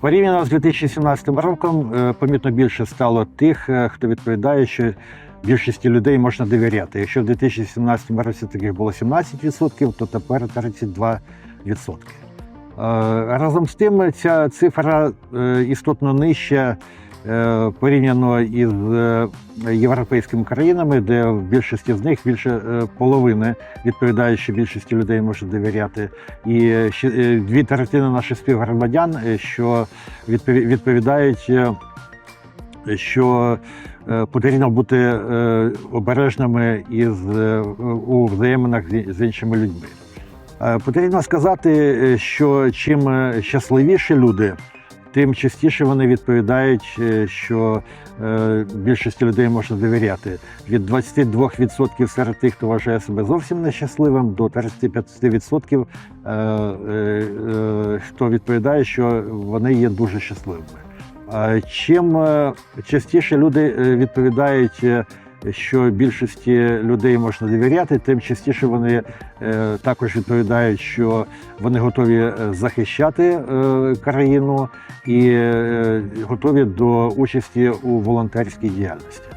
Порівняно з 2017 роком е, помітно більше стало тих, е, хто відповідає, що більшості людей можна довіряти. Якщо в 2017 році таких було 17%, то тепер 32%. Е, Разом з тим, ця цифра е, істотно нижча е, порівняно із е, європейськими країнами, де в більшості з них більше е, половини відповідають, більшості людей може довіряти. І е, е, дві третини наших співгромадян, е, що відпові- відповідають, е, що е, потрібно бути е, обережними із е, у взаєминах з іншими людьми. Е, Потрібно сказати, е, що чим е, щасливіші люди, тим частіше вони відповідають, е, що е, більшості людей можна довіряти. Від 22% серед тих, хто вважає себе зовсім нещасливим, до 35% е, хто відповідає, що вони є дуже щасливими. Чим частіше люди відповідають, що більшості людей можна довіряти, тим частіше вони е, також відповідають, що вони готові е, захищати е, країну і готові до участі у волонтерській діяльності.